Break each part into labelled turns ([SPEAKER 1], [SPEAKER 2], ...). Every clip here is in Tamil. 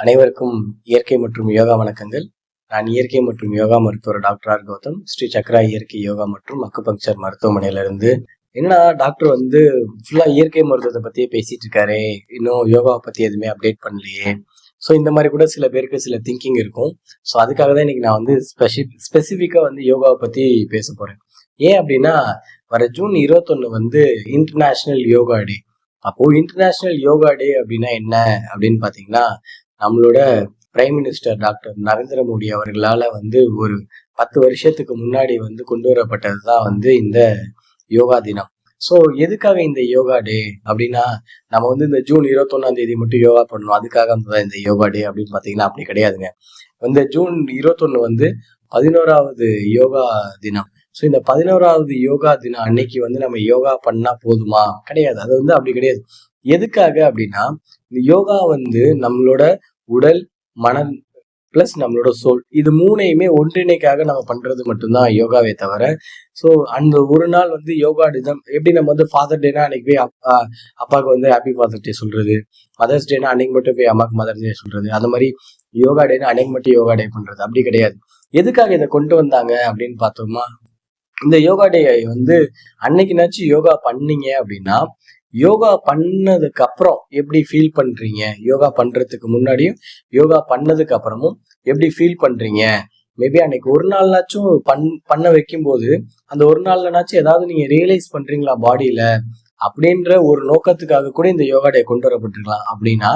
[SPEAKER 1] அனைவருக்கும் இயற்கை மற்றும் யோகா வணக்கங்கள். நான் இயற்கை மற்றும் யோகா மருத்துவர் டாக்டர் ஆர் கௌதம். ஸ்ரீ சக்ரா இயற்கை யோகா மற்றும் அக்குபங்சர் மருத்துவமனையில இருந்து என்னன்னா டாக்டர் வந்து ஃபுல்லா இயற்கை மருத்துவத்தை பத்தியே பேசிட்டு இருக்காரே. இன்னும் யோகாவை பத்தி எதுவுமே அப்டேட் பண்ணலையே. ஸோ இந்த மாதிரி கூட சில பேருக்கு சில திங்கிங் இருக்கும். ஸோ அதுக்காக தான் இன்னைக்கு நான் வந்து ஸ்பெஷி ஸ்பெசிஃபிக்காக வந்து யோகாவை பற்றி பேச போகிறேன் ஏன் அப்படின்னா வர ஜூன் இருபத்தொன்று வந்து இன்டர்நேஷ்னல் யோகா டே அப்போது இன்டர்நேஷ்னல் யோகா டே அப்படின்னா என்ன அப்படின்னு பார்த்தீங்கன்னா நம்மளோட prime minister doctor Narendra Modi அவர்களால் வந்து ஒரு பத்து வருஷத்துக்கு முன்னாடி வந்து கொண்டு வரப்பட்டது தான் வந்து இந்த யோகா தினம். ஸோ எதுக்காக இந்த யோகா டே அப்படின்னா நம்ம வந்து இந்த ஜூன் இருபத்தொன்னாம் தேதி மட்டும் யோகா பண்ணணும். அதுக்காக தான் இந்த யோகா டே அப்படின்னு பார்த்தீங்கன்னா அப்படி கிடையாதுங்க. இந்த ஜூன் இருபத்தொன்று வந்து பதினோராவது யோகா தினம். ஸோ இந்த பதினோராவது யோகா தினம் அன்னைக்கு வந்து நம்ம யோகா பண்ணா போதுமா? கிடையாது. அது வந்து அப்படி கிடையாது. எதுக்காக அப்படின்னா இந்த யோகா வந்து நம்மளோட உடல் மனம் ப்ளஸ் நம்மளோட சோல் இது மூணையுமே ஒன்றிணைக்காக நம்ம பண்ணுறது மட்டும்தான் யோகாவே தவிர ஸோ அந்த ஒரு நாள் வந்து யோகா டிதம் எப்படி நம்ம வந்து ஃபாதர் டேனா அன்னைக்கு போய் அப்பா அப்பாவுக்கு வந்து ஹாப்பி ஃபாதர் டே சொல்கிறது மதர்ஸ் டேனா அன்னைக்கு மட்டும் போய் அம்மாவுக்கு மதர் டே சொல்கிறது அந்த மாதிரி யோகா டேனா அன்னைக்கு மட்டும் யோகா டே பண்ணுறது அப்படி கிடையாது. எதுக்காக இதை கொண்டு வந்தாங்க அப்படின்னு பார்த்தோமா இந்த யோகா டே வந்து அன்னைக்குனாச்சும் யோகா பண்ணீங்க அப்படின்னா யோகா பண்ணதுக்கு அப்புறம் எப்படி ஃபீல் பண்றீங்க? யோகா பண்றதுக்கு முன்னாடியும் யோகா பண்ணதுக்கு அப்புறமும் எப்படி ஃபீல் பண்றீங்க? மேபி அன்னைக்கு ஒரு நாள்னாச்சும் பண் பண்ண வைக்கும் போது அந்த ஒரு நாள்லனாச்சும் ஏதாவது நீங்க ரியலைஸ் பண்றீங்களா பாடியில அப்படின்ற ஒரு நோக்கத்துக்காக கூட இந்த யோகா டே கொண்டு வரப்பட்டிருக்கலாம். அப்படின்னா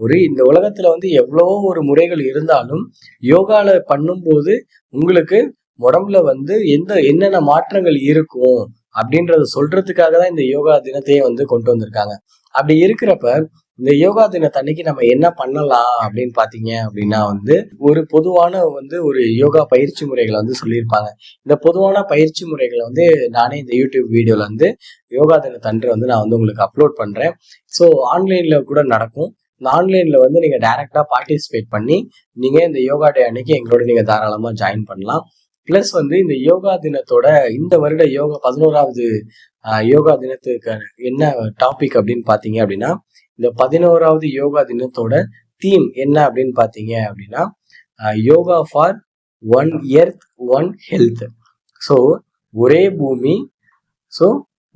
[SPEAKER 1] ஒரு இந்த உலகத்துல வந்து எவ்வளவோ ஒரு முறைகள் இருந்தாலும் யோகால பண்ணும்போது உங்களுக்கு உடம்புல வந்து எந்த என்னென்ன மாற்றங்கள் இருக்கும்? அப்படின்றத சொல்றதுக்காக தான் இந்த யோகா தினத்தையே வந்து கொண்டு வந்திருக்காங்க. அப்படி இருக்கிறப்ப இந்த யோகா தினத்தன்னைக்கு நம்ம என்ன பண்ணலாம் அப்படின்னு பாத்தீங்க அப்படின்னா வந்து ஒரு பொதுவான வந்து ஒரு யோகா பயிற்சி முறைகளை வந்து சொல்லியிருப்பாங்க. இந்த பொதுவான பயிற்சி முறைகளை வந்து நானே இந்த யூடியூப் வீடியோல வந்து யோகா தினத்தன்று வந்து நான் வந்து உங்களுக்கு அப்லோட் பண்றேன். ஸோ ஆன்லைன்ல கூட நடக்கும். இந்த ஆன்லைன்ல வந்து நீங்க டைரக்டா பார்ட்டிசிபேட் பண்ணி நீங்க இந்த யோகா டே அன்னைக்கு எங்களோட நீங்க தாராளமா ஜாயின் பண்ணலாம். பிளஸ் வந்து இந்த யோகா தினத்தோட இந்த வருட யோகா பதினோராவது யோகா தினத்துக்கான என்ன டாபிக் அப்படின்னு பார்த்தீங்க அப்படின்னா இந்த பதினோராவது யோகா தினத்தோட தீம் என்ன அப்படின்னு பார்த்தீங்க அப்படின்னா yoga for one earth one health so ஒரே பூமி ஸோ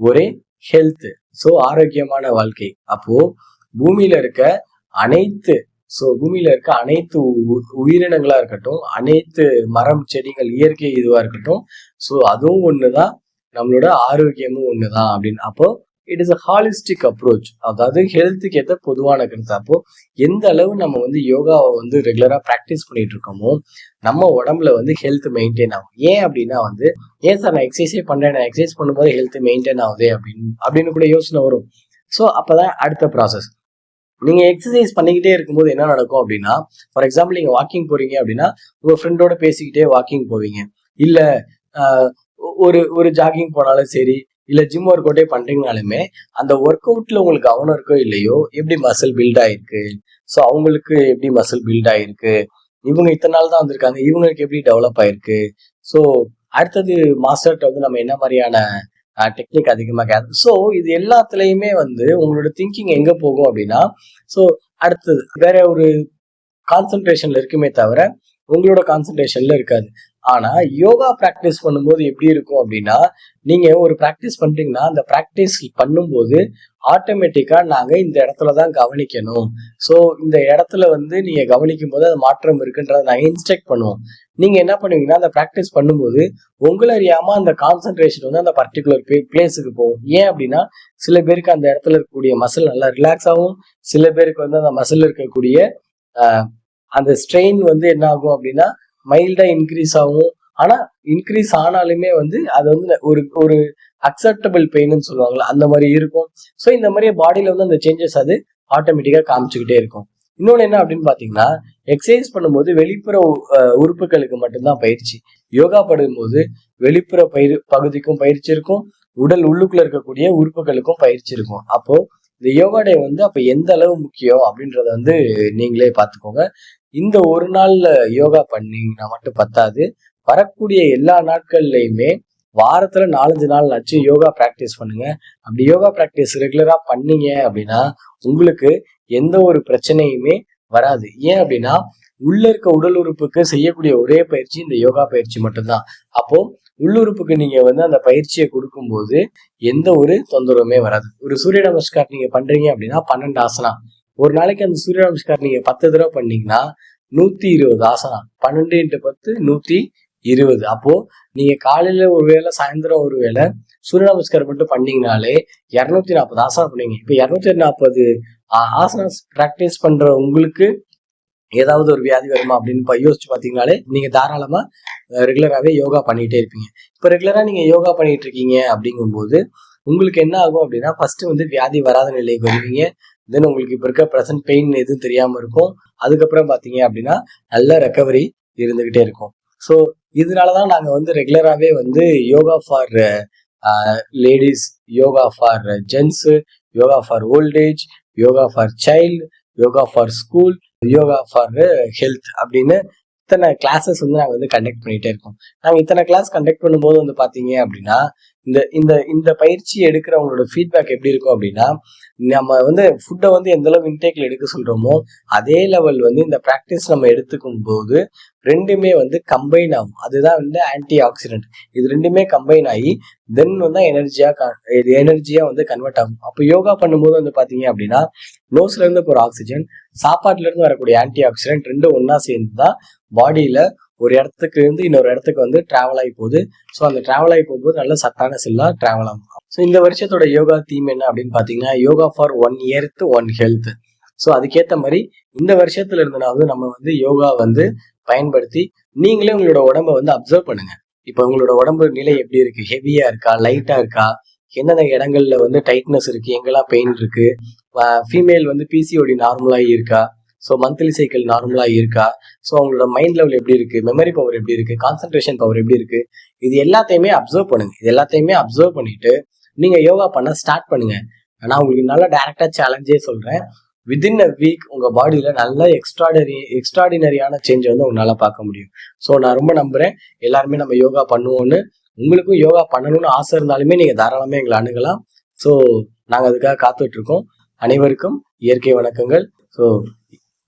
[SPEAKER 1] ஒரே ஹெல்த் ஸோ ஆரோக்கியமான வாழ்க்கை. அப்போ பூமியில இருக்க அனைத்து ஸோ பூமியில இருக்க அனைத்து உயிரினங்களா இருக்கட்டும் அனைத்து மரம் செடிகள் இயற்கை இதுவா இருக்கட்டும் ஸோ அதுவும் ஒண்ணுதான் நம்மளோட ஆரோக்கியமும் ஒண்ணுதான் அப்படின்னு. அப்போ it is a holistic approach அதாவது ஹெல்த்துக்கு ஏற்ற பொதுவான கருத்து. அப்போ எந்த அளவு நம்ம வந்து யோகாவை வந்து ரெகுலராக ப்ராக்டிஸ் பண்ணிட்டு இருக்கோமோ நம்ம உடம்புல வந்து ஹெல்த் மெயின்டைன் ஆகும். ஏன் அப்படின்னா வந்து ஏன் சார் நான் எக்ஸசைஸே பண்ணுறேன் நான் எக்ஸசைஸ் பண்ணும்போது ஹெல்த் மெயின்டைன் ஆகுது அப்படின்னு அப்படின்னு கூட யோசனை வரும். ஸோ அப்போதான் அடுத்த ப்ராசஸ் நீங்கள் எக்ஸசைஸ் பண்ணிக்கிட்டே இருக்கும்போது என்ன நடக்கும் அப்படின்னா ஃபார் எக்ஸாம்பிள் நீங்கள் வாக்கிங் போகிறீங்க அப்படின்னா உங்கள் ஃப்ரெண்டோட பேசிக்கிட்டே வாக்கிங் போவீங்க. இல்லை ஒரு ஒரு ஜாகிங் போனாலும் சரி இல்லை ஜிம் ஒர்க் அவுட்டே பண்ணுறீங்கனாலுமே அந்த ஒர்க் அவுட்டில் உங்களுக்கு கவனம் இருக்கோ இல்லையோ எப்படி மசில் பில்ட் ஆயிருக்கு? ஸோ அவங்களுக்கு எப்படி மசில் பில்ட் ஆயிருக்கு? இவங்க இத்தனை நாள் தான் வந்திருக்காங்க இவங்களுக்கு எப்படி டெவலப் ஆயிருக்கு? ஸோ அடுத்தது மாஸ்டர்கிட்ட வந்து நம்ம என்ன மாதிரியான டெக்னிக் அதிகமாக கேது ஸோ இது எல்லாத்துலேயுமே வந்து உங்களோட திங்கிங் எங்கே போகும் அப்படின்னா ஸோ அடுத்தது வேற ஒரு கான்சன்ட்ரேஷன்ல இருக்குமே தவிர உங்களோட கான்சன்ட்ரேஷன்ல இருக்காது. ஆனா யோகா ப்ராக்டிஸ் பண்ணும்போது எப்படி இருக்கும் அப்படின்னா நீங்க ஒரு ப்ராக்டிஸ் பண்றீங்கன்னா அந்த ப்ராக்டிஸ் பண்ணும்போது ஆட்டோமேட்டிக்கா நாங்க இந்த இடத்துல தான் கவனிக்கணும். ஸோ இந்த இடத்துல வந்து நீங்க கவனிக்கும் போது அது மாற்றம் இருக்குன்றதை நாங்க இன்ஸ்ட்ரக்ட் பண்ணுவோம். நீங்க என்ன பண்ணுவீங்கன்னா அந்த ப்ராக்டிஸ் பண்ணும்போது உங்களை அறியாம அந்த கான்சென்ட்ரேஷன் வந்து அந்த பர்டிகுலர் பிளேஸுக்கு போகும். ஏன் அப்படின்னா சில பேருக்கு அந்த இடத்துல இருக்கக்கூடிய மசில் நல்லா ரிலாக்ஸ் ஆகும். சில பேருக்கு வந்து அந்த மசில் இருக்கக்கூடிய அந்த ஸ்ட்ரெயின் வந்து என்ன ஆகும் அப்படின்னா மைல்டாக இன்க்ரீஸ் ஆகும். ஆனால் இன்க்ரீஸ் ஆனாலுமே வந்து அது வந்து ஒரு ஒரு அக்செப்டபிள் பெயின்னு சொல்லுவாங்களா அந்த மாதிரி இருக்கும். ஸோ இந்த மாதிரி பாடியில் வந்து அந்த சேஞ்சஸ் அது ஆட்டோமேட்டிக்காக காமிச்சுக்கிட்டே இருக்கும். இன்னொன்று என்ன அப்படின்னு பார்த்தீங்கன்னா எக்ஸசைஸ் பண்ணும்போது வெளிப்புற உறுப்புகளுக்கு மட்டும்தான் பயிற்சி. யோகா படும்போது வெளிப்புற பயிர் பகுதிக்கும் பயிற்சி இருக்கும். உடல் உள்ளுக்குள்ள இருக்கக்கூடிய உறுப்புகளுக்கும் பயிற்சி இருக்கும். அப்போ இந்த யோகா டே வந்து அப்போ எந்த அளவு முக்கியம் அப்படின்றத வந்து நீங்களே பார்த்துக்கோங்க இந்த ஒரு நாள்ல யோகா பண்ணீங்கன்னா மட்டும் பத்தாது. வரக்கூடிய எல்லா நாட்கள்லையுமே வாரத்துல நாலஞ்சு நாள் ஆச்சு யோகா ப்ராக்டிஸ் பண்ணுங்க. அப்படி யோகா ப்ராக்டிஸ் ரெகுலரா பண்ணீங்க அப்படின்னா உங்களுக்கு எந்த ஒரு பிரச்சனையுமே வராது. ஏன் அப்படின்னா உள்ள இருக்க உடல் உறுப்புக்கு செய்யக்கூடிய ஒரே பயிற்சி இந்த யோகா பயிற்சி மட்டும்தான். அப்போ உள்ளுறுப்புக்கு நீங்க வந்து அந்த பயிற்சியை கொடுக்கும்போது எந்த ஒரு தொந்தரவுமே வராது. ஒரு சூரிய நமஸ்கார் நீங்க பண்றீங்க அப்படின்னா பன்னெண்டு ஆசனம் ஒரு நாளைக்கு அந்த சூரிய நமஸ்கார் நீங்க பத்து தடவை பண்ணீங்கன்னா நூத்தி இருபது ஆசனம். பன்னெண்டு இன்ட்டு பத்து நூத்தி இருபது. அப்போ நீங்க காலையில ஒரு வேளை சாயந்தரம் ஒரு வேளை சூரிய நமஸ்காரம் மட்டும் பண்ணீங்கனாலே இரநூத்தி நாற்பது ஆசனம் பண்ணீங்க. இப்போ இரநூத்தி நாற்பது ஆசனம் ப்ராக்டிஸ் பண்ற உங்களுக்கு ஏதாவது ஒரு வியாதி வருமா அப்படின்னு யோசிச்சு பார்த்தீங்கனாலே நீங்க தாராளமா ரெகுலராகவே யோகா பண்ணிட்டே இருப்பீங்க. இப்போ ரெகுலரா நீங்க யோகா பண்ணிட்டு இருக்கீங்க அப்படிங்கும்போது உங்களுக்கு என்ன ஆகும் அப்படின்னா ஃபர்ஸ்ட் வந்து வியாதி வராத நிலைக்கு வருவீங்க. தென் உங்களுக்கு இப்போ இருக்க ப்ரெசன்ட் பெயின் எதுவும் தெரியாமல் இருக்கும். அதுக்கப்புறம் பார்த்தீங்க அப்படின்னா நல்ல ரெக்கவரி இருந்துக்கிட்டே இருக்கும். ஸோ இதனால தான் நாங்கள் வந்து ரெகுலராகவே வந்து yoga for ladies yoga for gents yoga for old age yoga for child yoga for school yoga for health அப்படின்னு இத்தனை கிளாஸஸ் வந்து நாங்கள் வந்து கண்டக்ட் பண்ணிகிட்டே இருக்கோம். நாங்கள் இத்தனை கிளாஸ் கண்டக்ட் பண்ணும்போது வந்து பார்த்தீங்க அப்படின்னா இந்த இந்த இந்த பயிற்சி எடுக்கிறவங்களோட ஃபீட்பேக் எப்படி இருக்கும் அப்படின்னா நம்ம வந்து ஃபுட்டை வந்து எந்த அளவு இன்டேக்ல எடுக்க சொல்றோமோ அதே லெவல் வந்து இந்த ப்ராக்டிஸ் நம்ம எடுத்துக்கும் போது ரெண்டுமே வந்து கம்பைன் ஆகும். அதுதான் வந்து ஆன்டி ஆக்சிடென்ட் இது ரெண்டுமே கம்பைன் ஆகி தென் வந்து எனர்ஜியா எனர்ஜியா வந்து கன்வெர்ட் ஆகும். அப்போ யோகா பண்ணும்போது வந்து பாத்தீங்க அப்படின்னா நோஸ்ல இருந்து போற ஆக்சிஜன் சாப்பாட்டுல இருந்து வரக்கூடிய ஆன்டி ஆக்சிடென்ட் ரெண்டும் ஒன்றா சேர்ந்து தான் பாடியில ஒரு இடத்துக்கு இருந்து இன்னொரு இடத்துக்கு வந்து டிராவல் ஆகி போகுது. ஸோ அந்த டிராவல் ஆகி போகும்போது நல்ல சத்தான செல்லாக டிராவல் ஆகும். ஸோ இந்த வருஷத்தோட யோகா தீம் என்ன அப்படின்னு பார்த்தீங்கன்னா yoga for one earth one health so அதுக்கேற்ற மாதிரி இந்த வருஷத்துல இருந்தனாவது நம்ம வந்து யோகா வந்து பயன்படுத்தி நீங்களே உங்களோட உடம்ப வந்து அப்சர்வ் பண்ணுங்க. இப்போ உங்களோட உடம்பு நிலை எப்படி இருக்கு? ஹெவியா இருக்கா? லைட்டா இருக்கா? எந்தெந்த இடங்கள்ல வந்து டைட்னஸ் இருக்கு? எங்கெல்லாம் பெயின் இருக்கு? ஃபீமேல் வந்து பிசிஓடி நார்மலாக இருக்கா? ஸோ மந்த்லி சைக்கிள் நார்மலாக இருக்கா? ஸோ அவங்களோட மைண்ட் லெவல் எப்படி இருக்குது மெமரி பவர் எப்படி இருக்குது கான்சென்ட்ரேஷன் பவர் எப்படி இருக்குது இது எல்லாத்தையுமே அப்சர்வ் பண்ணுங்க. இது எல்லாத்தையுமே அப்சர்வ் பண்ணிட்டு நீங்கள் யோகா பண்ண ஸ்டார்ட் பண்ணுங்க. நான் உங்களுக்கு நல்லா டேரெக்டாக சேலஞ்சே சொல்கிறேன் வித்தின் அ வீக் உங்கள் பாடியில் நல்ல எக்ஸ்ட்ராடரி எக்ஸ்ட்ராடினரியான சேஞ்ச் வந்து உங்களால் பார்க்க முடியும். ஸோ நான் ரொம்ப நம்புகிறேன் எல்லாருமே நம்ம யோகா பண்ணுவோன்னு உங்களுக்கும் யோகா பண்ணணும்னு ஆசை இருந்தாலுமே நீங்கள் தாராளமாக எங்களை அணுகலாம். ஸோ நாங்கள் அதுக்காக காத்துட்டு இருக்கோம். அனைவருக்கும் இயற்கை வணக்கங்கள். ஸோ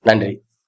[SPEAKER 1] நன்றி